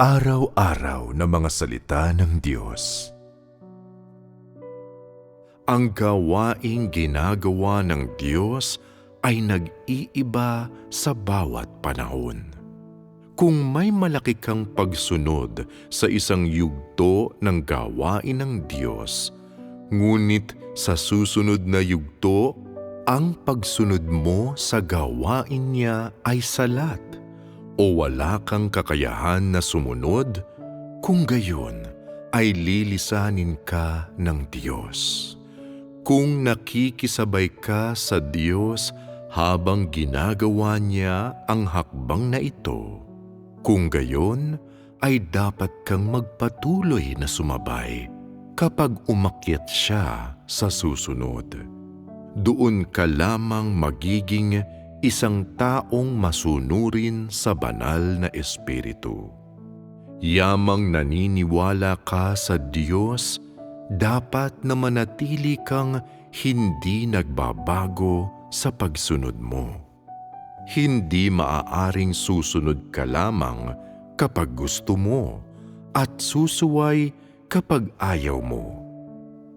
Pang-araw-araw na mga salita ng Diyos. Ang gawaing ginagawa ng Diyos ay nag-iiba sa bawat panahon. Kung may malaki kang pagsunod sa isang yugto ng gawain ng Diyos, ngunit sa susunod na yugto, ang pagsunod mo sa gawain niya ay salat o wala kang kakayahan na sumunod, kung gayon ay lilisanin ka ng Diyos. Kung nakikisabay ka sa Diyos habang ginagawa niya ang hakbang na ito, kung gayon ay dapat kang magpatuloy na sumabay kapag umakyat siya sa susunod. Doon ka lamang magiging isang taong masunurin sa banal na Espiritu. Yamang naniniwala ka sa Diyos, dapat na manatili kang hindi nagbabago sa pagsunod mo. Hindi maaaring susunod ka lamang kapag gusto mo at susuway kapag ayaw mo.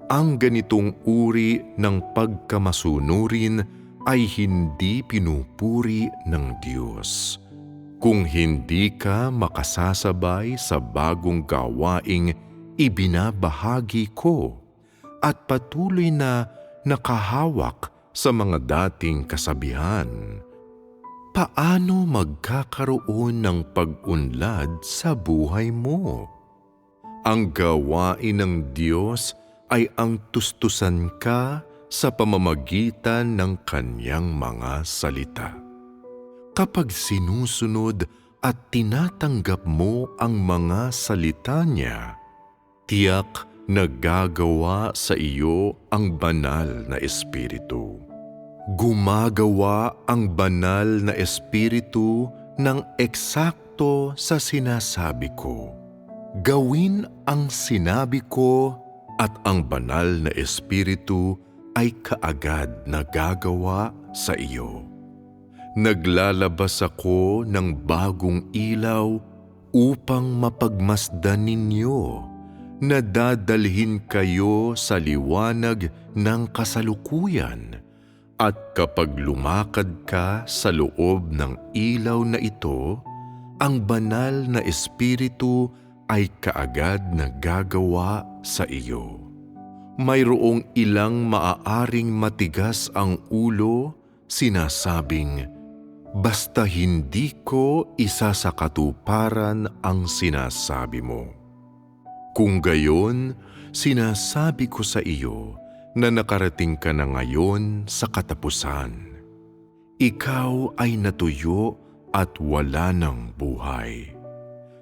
Ang ganitong uri ng pagkamasunurin ay hindi pinupuri ng Diyos. Kung hindi ka makasasabay sa bagong gawaing ibinabahagi ko at patuloy na nakahawak sa mga dating kasabihan, paano magkakaroon ng pag-unlad sa buhay mo? Ang gawain ng Diyos ay ang tustusan ka sa pamamagitan ng kanyang mga salita. Kapag sinusunod at tinatanggap mo ang mga salita niya, tiyak na gagawa sa iyo ang banal na Espiritu. Gumagawa ang banal na Espiritu ng eksakto sa sinasabi ko. Gawin ang sinabi ko at ang banal na Espiritu ay kaagad na gagawa sa iyo. Naglalabas ako ng bagong ilaw upang mapagmasdan ninyo na dadalhin kayo sa liwanag ng kasalukuyan at kapag lumakad ka sa loob ng ilaw na ito, ang banal na espiritu ay kaagad na gagawa sa iyo mayroong ilang maaaring matigas ang ulo, sinasabing, Basta hindi ko isa sa katuparan ang sinasabi mo. Kung gayon, sinasabi ko sa iyo na nakarating ka na ngayon sa katapusan. Ikaw ay natuyo at wala ng buhay.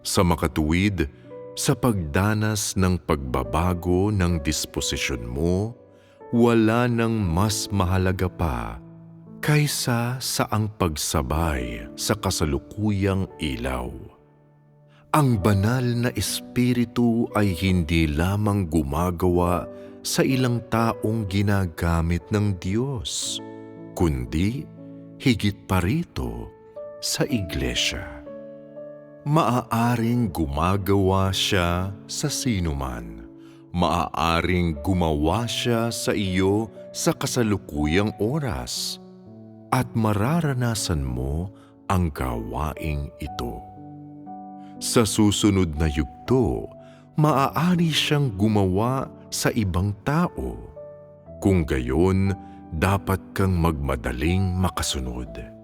Sa makatuwid, sa pagdanas ng pagbabago ng disposisyon mo, wala nang mas mahalaga pa kaysa sa ang pagsabay sa kasalukuyang ilaw. Ang banal na espiritu ay hindi lamang gumagawa sa ilang taong ginagamit ng Diyos, kundi higit pa rito sa iglesia maaaring gumagawa siya sa sinuman. Maaaring gumawa siya sa iyo sa kasalukuyang oras at mararanasan mo ang gawaing ito. Sa susunod na yugto, maaari siyang gumawa sa ibang tao. Kung gayon, dapat kang magmadaling makasunod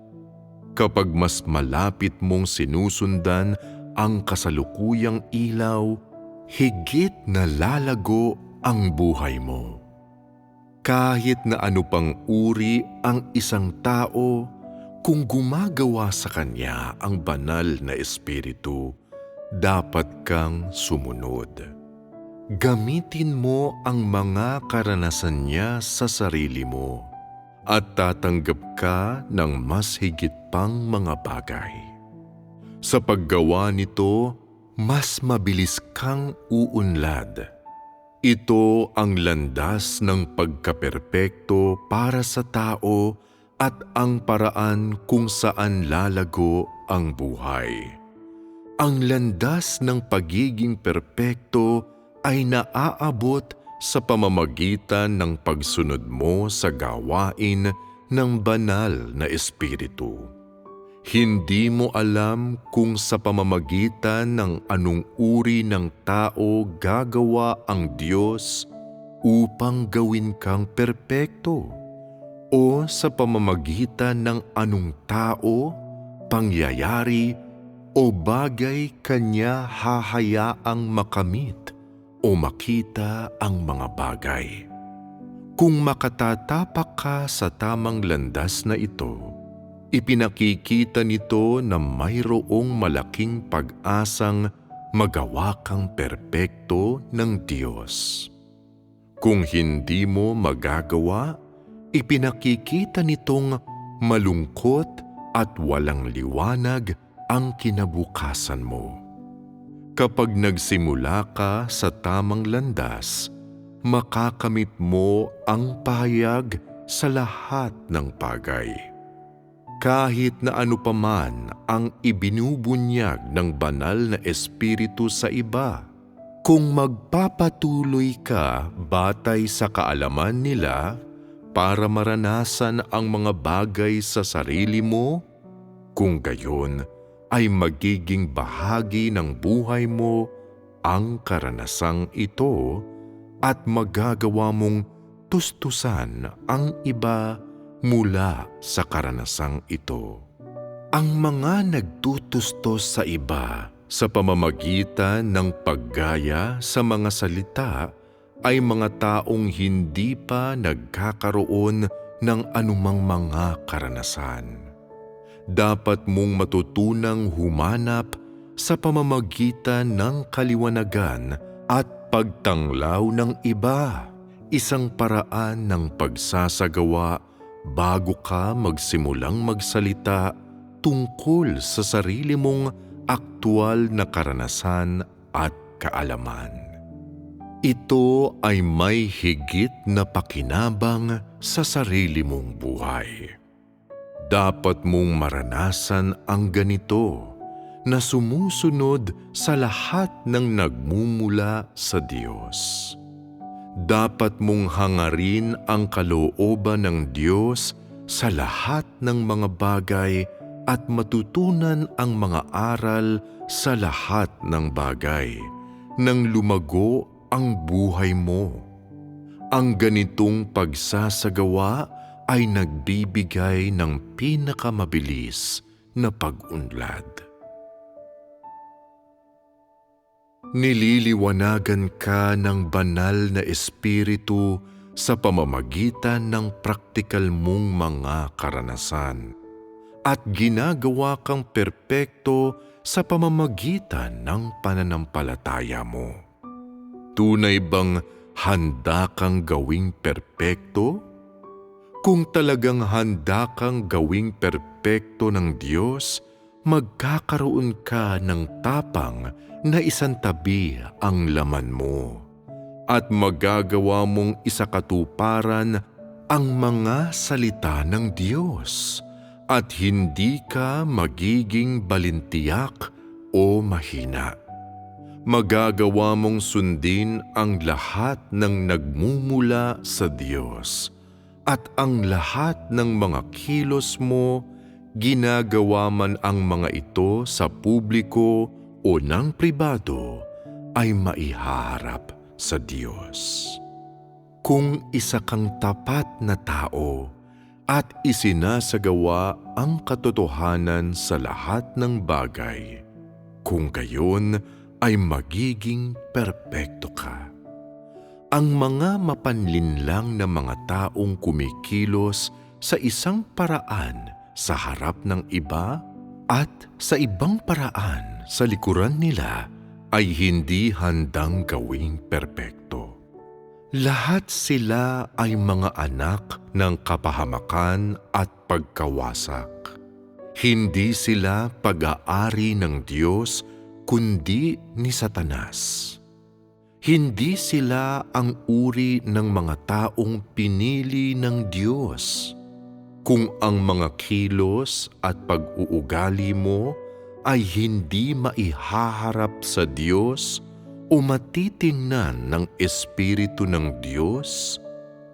kapag mas malapit mong sinusundan ang kasalukuyang ilaw, higit na lalago ang buhay mo. Kahit na ano pang uri ang isang tao, kung gumagawa sa kanya ang banal na espiritu, dapat kang sumunod. Gamitin mo ang mga karanasan niya sa sarili mo at tatanggap ka ng mas higit pang mga bagay. Sa paggawa nito, mas mabilis kang uunlad. Ito ang landas ng pagkaperpekto para sa tao at ang paraan kung saan lalago ang buhay. Ang landas ng pagiging perpekto ay naaabot sa pamamagitan ng pagsunod mo sa gawain ng banal na espiritu. Hindi mo alam kung sa pamamagitan ng anong uri ng tao gagawa ang Diyos upang gawin kang perpekto o sa pamamagitan ng anong tao, pangyayari o bagay kanya hahayaang makamit o makita ang mga bagay. Kung makatatapak ka sa tamang landas na ito, ipinakikita nito na mayroong malaking pag-asang magawa kang perpekto ng Diyos. Kung hindi mo magagawa, ipinakikita nitong malungkot at walang liwanag ang kinabukasan mo. Kapag nagsimula ka sa tamang landas, makakamit mo ang pahayag sa lahat ng bagay. Kahit na ano paman ang ibinubunyag ng banal na espiritu sa iba, kung magpapatuloy ka batay sa kaalaman nila para maranasan ang mga bagay sa sarili mo, kung gayon ay magiging bahagi ng buhay mo ang karanasang ito at magagawa mong tustusan ang iba mula sa karanasang ito. Ang mga nagtutustos sa iba sa pamamagitan ng paggaya sa mga salita ay mga taong hindi pa nagkakaroon ng anumang mga karanasan. Dapat mong matutunang humanap sa pamamagitan ng kaliwanagan at pagtanglaw ng iba, isang paraan ng pagsasagawa bago ka magsimulang magsalita tungkol sa sarili mong aktwal na karanasan at kaalaman. Ito ay may higit na pakinabang sa sarili mong buhay. Dapat mong maranasan ang ganito na sumusunod sa lahat ng nagmumula sa Diyos. Dapat mong hangarin ang kalooban ng Diyos sa lahat ng mga bagay at matutunan ang mga aral sa lahat ng bagay nang lumago ang buhay mo. Ang ganitong pagsasagawa ay nagbibigay ng pinakamabilis na pag-unlad. Nililiwanagan ka ng banal na espiritu sa pamamagitan ng praktikal mong mga karanasan at ginagawa kang perpekto sa pamamagitan ng pananampalataya mo. Tunay bang handa kang gawing perpekto? Kung talagang handa kang gawing perpekto ng Diyos, magkakaroon ka ng tapang na isantabi ang laman mo. At magagawa mong isakatuparan ang mga salita ng Diyos. At hindi ka magiging balintiyak o mahina. Magagawa mong sundin ang lahat ng nagmumula sa Diyos at ang lahat ng mga kilos mo, ginagawa man ang mga ito sa publiko o ng pribado, ay maiharap sa Diyos. Kung isa kang tapat na tao, at isinasagawa ang katotohanan sa lahat ng bagay. Kung gayon ay magiging perpekto ka. Ang mga mapanlinlang na mga taong kumikilos sa isang paraan sa harap ng iba at sa ibang paraan sa likuran nila ay hindi handang gawing perpekto. Lahat sila ay mga anak ng kapahamakan at pagkawasak. Hindi sila pag-aari ng Diyos kundi ni Satanas. Hindi sila ang uri ng mga taong pinili ng Diyos. Kung ang mga kilos at pag-uugali mo ay hindi maihaharap sa Diyos o matitingnan ng Espiritu ng Diyos,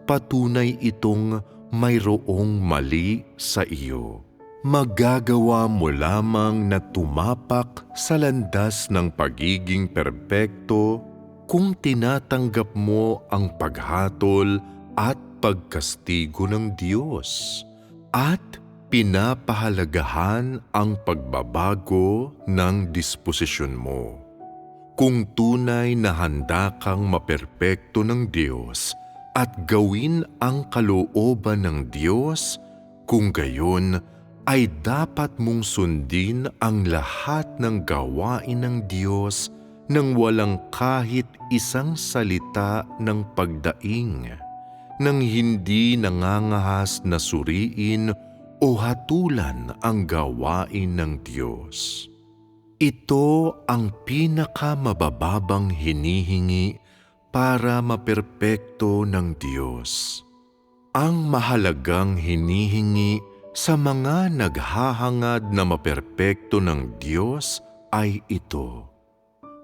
patunay itong mayroong mali sa iyo. Magagawa mo lamang na tumapak sa landas ng pagiging perpekto kung tinatanggap mo ang paghatol at pagkastigo ng Diyos at pinapahalagahan ang pagbabago ng disposisyon mo. Kung tunay na handa kang maperpekto ng Diyos at gawin ang kalooban ng Diyos, kung gayon ay dapat mong sundin ang lahat ng gawain ng Diyos nang walang kahit isang salita ng pagdaing, nang hindi nangangahas na suriin o hatulan ang gawain ng Diyos. Ito ang pinakamabababang hinihingi para maperpekto ng Diyos. Ang mahalagang hinihingi sa mga naghahangad na maperpekto ng Diyos ay ito.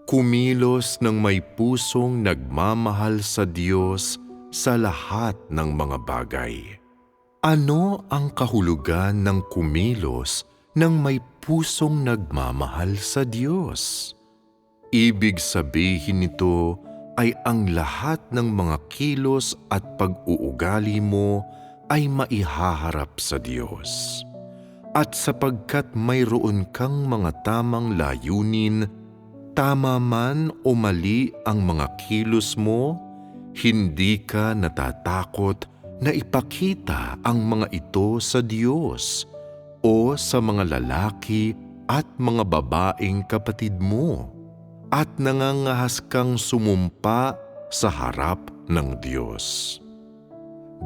Kumilos ng may pusong nagmamahal sa Diyos sa lahat ng mga bagay. Ano ang kahulugan ng kumilos ng may pusong nagmamahal sa Diyos? Ibig sabihin nito ay ang lahat ng mga kilos at pag-uugali mo ay maihaharap sa Diyos. At sapagkat mayroon kang mga tamang layunin, tama man o mali ang mga kilos mo, hindi ka natatakot na ipakita ang mga ito sa Diyos o sa mga lalaki at mga babaeng kapatid mo at nangangahas kang sumumpa sa harap ng Diyos.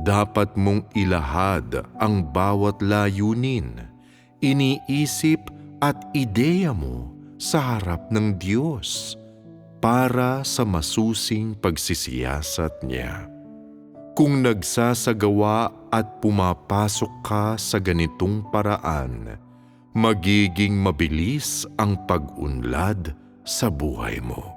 Dapat mong ilahad ang bawat layunin, iniisip at ideya mo sa harap ng Diyos para sa masusing pagsisiyasat niya. Kung nagsasagawa at pumapasok ka sa ganitong paraan, magiging mabilis ang pag-unlad sa buhay mo.